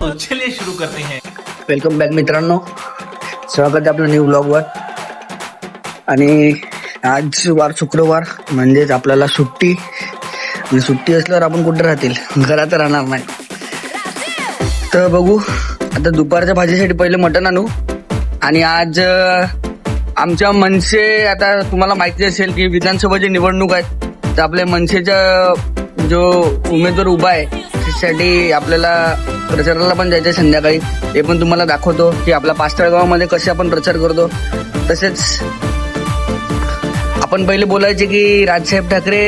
तो चलिए शुरू करते हैं। वेलकम बॅक मित्रांनो। स्वागत आहे आपलं न्यू ब्लॉगवर आणि आज वार शुक्रवार म्हणजेच आपल्याला सुट्टी. आणि सुट्टी असल्यावर आपण कुठे राहतील? घरात राहणार नाही. तर बघू आता दुपारच्या भाजीसाठी पहिले मटण आणू. आणि आज आमच्या मनसे आता तुम्हाला माहिती असेल की विधानसभाची निवडणूक आहे तर आपल्या मनसेचा जो उमेदवार उभा आहे त्यासाठी आपल्याला प्रचाराला पण जायचं आहे संध्याकाळी. ते पण तुम्हाला दाखवतो की आपल्या पास्तळ गावामध्ये कसे आपण प्रचार करतो. तसेच आपण पहिले बोलायचे की राजसाहेब ठाकरे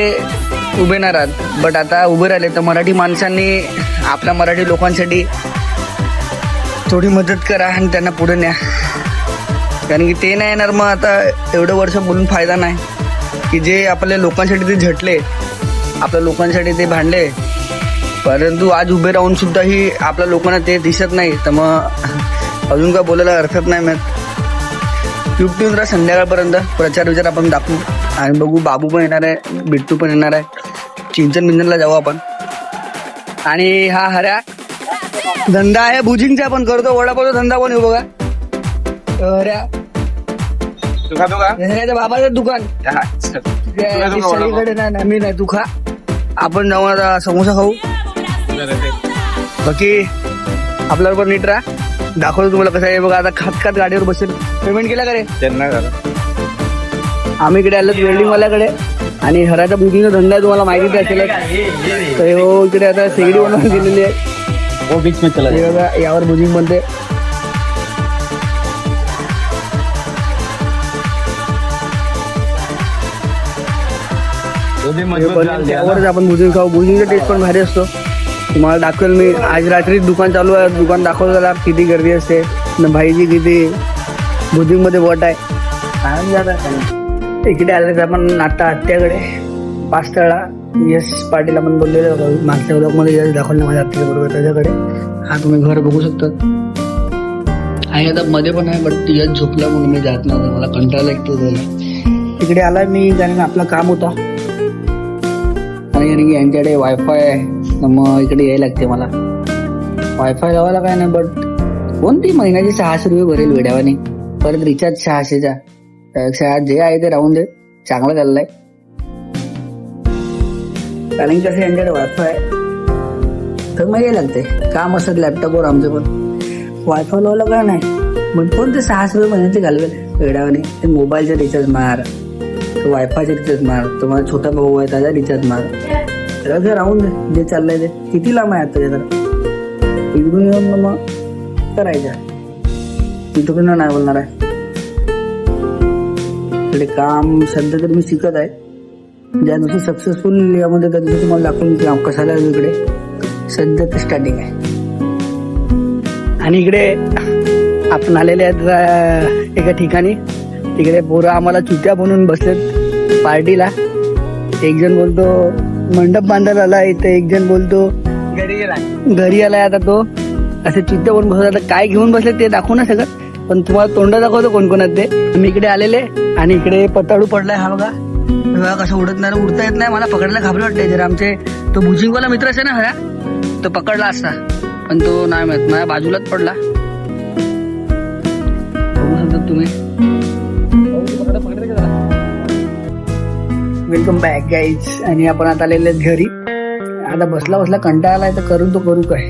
उभे नाही राहत. बट आता उभे राहिले तर मराठी माणसांनी आपल्या मराठी लोकांसाठी थोडी मदत करा आणि त्यांना पुढे न्या. कारण की ते नाही येणार मग आता एवढं वर्ष बोलून फायदा नाही. की जे आपल्या लोकांसाठी ते झटले आपल्या लोकांसाठी ते भांडले परंतु आज उभे राहून सुद्धाही आपल्या लोकांना ते दिसत नाही. तर मग अजून काय बोलायला हरकत नाही मॅम युट्यूब राहा संध्याकाळपर्यंत. प्रचार विचार आपण दाखवू. आणि बघू बाबू पण येणार आहे बिट्टू पण येणार आहे. चिंचन बिंचनला जाऊ आपण. आणि हा हऱ्या धंदा आहे भुजिंगचा पण करतो. वडापावचा धंदा पण आहे बघा. हऱ्या. बाबाचं दुकान. सगळीकडे नाही मी नाही. तू खा. आपण जाऊ आता समोसा खाऊ. बाकी आपल्याला पण नीट राहा. दाखवतो तुम्हाला कसं आहे. बघा आता खात खात गाडीवर बसेल पेमेंट केला का रे? त्यांना आम्ही इकडे आलो वेल्डिंग वाल्याकडे आणि हराचा बुकिंगचा धंदा आहे तुम्हाला माहिती असेल तर हो इकडे आता शेगडी बनवून दिलेली आहे. बीच में चला हे बघा यावर बुकिंग बनते. हे आपण भुजिंग खाऊ. भुजिंगचा टेस्ट पण भारी असतो. तुम्हाला दाखवेल मी. आज रात्री दुकान चालू आहे. दुकान दाखवलं त्याला किती गर्दी असते. न भाईची किती बुद्धिंगमध्ये वट आहे. इकडे आले तर आपण नाटा हत्याकडे. पाचतळा. यश पाटील आपण बोललेलो मागच्या ब्लॉकमध्ये यश दाखवलं माझ्या हत्या बरोबर त्याच्याकडे. हा तुम्ही घर बघू शकता आणि आता मध्ये पण आहे बट यश झोपला म्हणून मी जात नव्हतं. मला कंटाळा ऐकतो झाला इकडे आला मी कारण आपलं काम होतं. आणि यांच्याकडे वायफाय आहे. तर मग इकडे यायला लागते मला. वायफाय लावायला काय नाही बट कोणती महिन्याची सहाशे रुपये भरेल वेड्यावाने? परत रिचार्ज सहाशेचा त्यापेक्षा जे आहे ते राहून दे. चांगलं चाललंय. कारण की कसं यांच्याकडे वायफाय तर मग यायला लागते. काम असत लॅपटॉपवर आमचं पण वायफाय लावलं काय नाही? मग कोणते सहाशे रुपये महिन्याचे घालवेल वेड्यावाने? ते मोबाईलचे रिचार्ज मार. वायफायचे रिचार्ज मार. तुम्हाला छोटा भाऊ आहे त्याचा रिचार्ज मार. त्याला ते राहून दे जे चाललंय ते. किती लांब आहे आता जरा? इकडून येऊन मग करायचं. तिथून नाही बोलणार आहे? इकडे काम सध्या तर मी शिकत आहे. ज्या दिवशी सक्सेसफुल यामध्ये त्या दिवशी तुम्हाला दाखवून की काम कशाला आहे इकडे? सध्या तर स्टार्टिंग आहे. आणि इकडे आपण आलेले आहेत एका ठिकाणी. तिकडे पोरं आम्हाला चुत्या बनवून बसलेत पार्टीला. एक जण बोलतो मंडप बांधायला आला इथे एक जण बोलतो घरी गेला. घरी आलाय आता तो. असे चित्ते बनवून बसत आता काय घेऊन बसले ते दाखवू ना सगळं. पण तुम्हाला तोंड दाखवतो कोण कोण आहेत ते. मी इकडे आलेले आणि इकडे पताडू पडलाय हा बघा. हे बघा कसं उडत नाही उडता येत नाही. मला पकडायला घाबरट वाटते जर आमचे तो भुजिंगवाला मित्र असे ना हरा तो पकडला असता. पण तो नाही माहीत माझ्या बाजूलाच पडला. बघू शकता तुम्ही. वेलकम बॅक गाईज आणि आपण आता आलेले आहेत घरी. आता बसला बसला कंटाळा आलाय तर करू तो करू काय?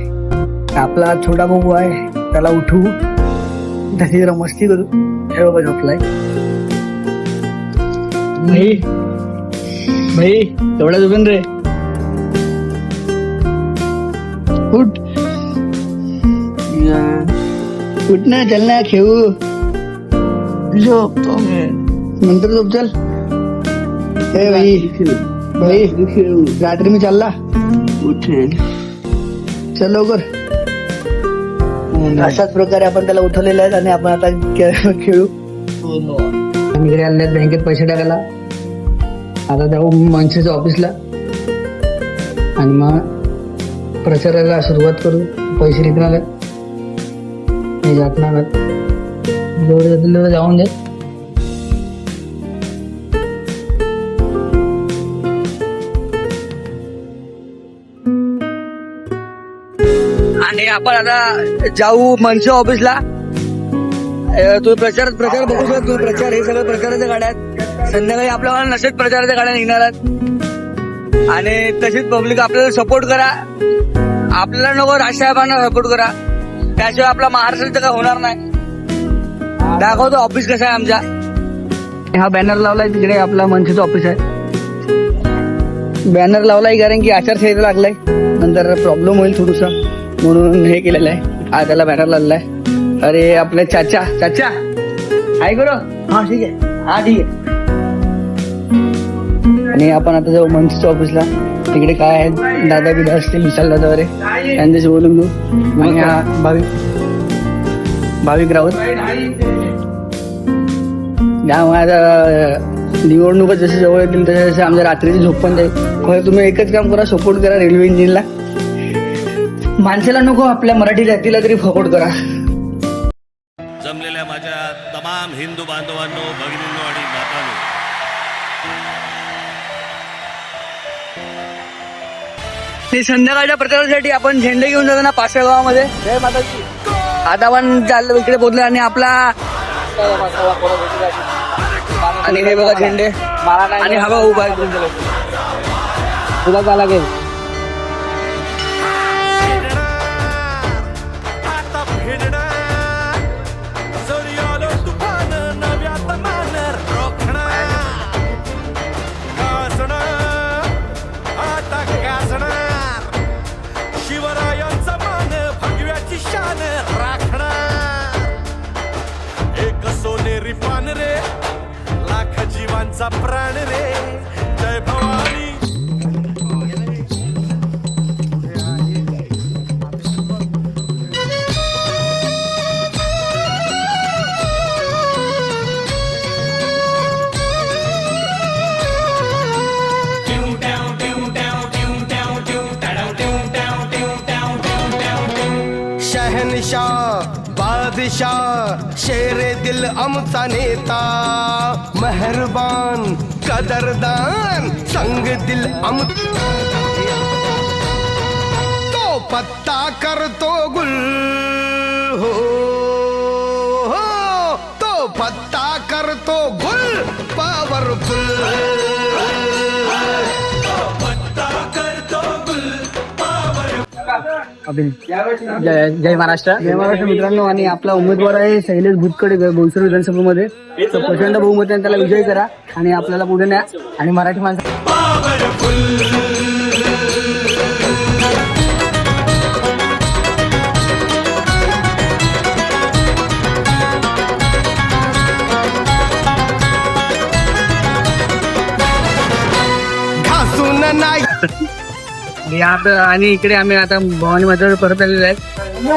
आपला छोटा भाऊ आहे. त्याला उठवू. त्याची जरा मस्ती करू. हे बाबा झोपलाय. भाई भाई एवढा झोपेन रे. उठ. उठ ना चल ना खेळू. झोपतो नंतर झोप चल. ए भाई भाई रात्री मी चालला. उठेल चल लवकर. अशाच प्रकारे आपण त्याला उठवलेलं आहे आणि आपण आता खेळू आम्ही इकडे आले आहेत बँकेत पैसे टाकायला. आता जाऊ मनसेच्या ऑफिसला. आणि मग प्रचाराला सुरुवात करू. पैसे रिटर्न मी जात नाही. जेवढे जातील तेवढे जाऊन दे. आणि आपण आता जाऊ मनसे ऑफिसला. तू तुम्ही प्रचार प्रचार बघू शकता तुम्ही प्रचार हे सगळं प्रचाराच्या गाड्या आहेत. संध्याकाळी आपल्याला नसेच प्रचाराच्या गाड्या निघणार आहेत. आणि तशीच पब्लिक आपल्याला सपोर्ट करा. आपल्याला नको राजसाहेबांना सपोर्ट करा. त्याशिवाय आपला महाराष्ट्राचं काय होणार नाही. दाखवतो ऑफिस कसं आहे आमचा. हा बॅनर लावलाय तिकडे आपला मनसेचं ऑफिस आहे. बॅनर लावलाय कारण की आचारसंहिता लागलाय. नंतर प्रॉब्लेम होईल थोडसा. म्हणून हे केलेलं आहे. हा त्याला बॅनर लावलाय अरे आपले चाचा चाचा. आहे करो हा ठीक आहे. हा ठीक आहे. आणि आपण आता जाऊ मनसेच्या ऑफिसला तिकडे काय आहे? दादा बिदा असतील विशाल दादा वगैरे त्यांच्याशी बोलून घेऊ. आणि हा भाविक भाविक राऊत त्यामुळे आता निवडणुका जसे जवळ येतील तसे तसे आमच्या रात्रीची झोप पण जाईल. खरं तुम्ही एकच काम करा सपोर्ट करा रेल्वे इंजिनला माणसाला नको आपल्या मराठी जातीला तरी सपोर्ट करा. जमलेल्या माझ्या तमाम हिंदू बांधवांनो भगिनींनो आणि मातांनो. ते संध्याकाळच्या प्रचारासाठी आपण झेंडे घेऊन जातो ना पाचव्या गावामध्ये. जय माताजी. आता आपण चाललो इकडे पोहोचलो आणि आपला आणि हे बघा झेंडे. आणि हवा उभा आहे तुला का लागेल. जीवांचा प्राण रे जय भवानी शहनशाह बादशाह शेरे दिल आमचा नेता मेहरबान कदरदान संग दिल अम तो पत्ता करतो गुल हो हो. तो पत्ता करतो गुल पावरफुल जय जय महाराष्ट्र. जय महाराष्ट्र मित्रांनो आणि आपला उमेदवार आहे शैलेश भुतकडे बोईसर विधानसभेमध्ये. प्रचंड बहुमताने त्याला विजय करा आणि आपल्याला पुढे न्या. आणि मराठी माणसं नाही. आणि आता आणि इकडे आम्ही आता भवानी मातेवर परत आलेलो आहे.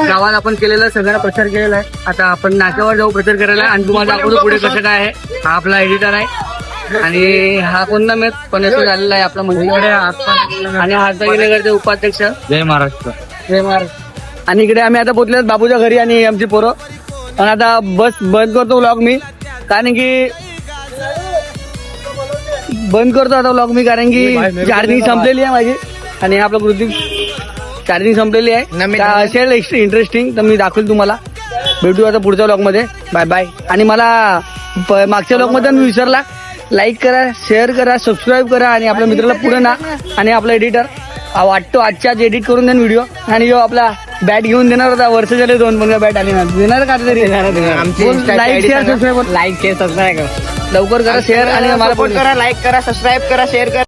गावात आपण केलेला सगळ्यांना प्रचार केलेला आहे. आता आपण नाक्यावर जाऊ प्रचार करायला. आणि तुम्हाला दाखवतो पुढे कसं काय आहे. हा आपला एडिटर आहे. आणि हा कोणता मेत? पनेश्वर झालेला आहे आपला मंत्रीकडे आणि हातगिरीनगरचे उपाध्यक्ष. जय महाराष्ट्र. जय महाराज आणि इकडे आम्ही आता पोहोचले बाबूच्या घरी आणि आमची पोरं. पण आता बस बंद करतो व्लॉग मी. कारण की बंद करतो आता व्लॉग मी. कारण की चार्जिंग संपलेली आहे माझी. आणि आपलं कृती चार्जिंग संपलेली आहे. असेल एक्स्ट्रा इंटरेस्टिंग तर मी दाखवेल तुम्हाला. भेटू आता पुढच्या व्लॉगमध्ये बाय बाय आणि मला मागच्या व्लॉगमध्ये मी विसरला. लाईक करा शेअर करा सबस्क्राईब करा आणि आपल्या मित्राला पुढे ना आणि आपला एडिटर वाटतो आजच्या आज एडिट करून देईन व्हिडिओ आणि जो आपला बॅट घेऊन देणार होता. वर्ष झाले दोन पण बॅट आली ना. देणार का तरी? Like share subscribe like share subscribe करा लवकर करा शेअर आणि मला करा लाईक करा सबस्क्राईब करा शेअर करा.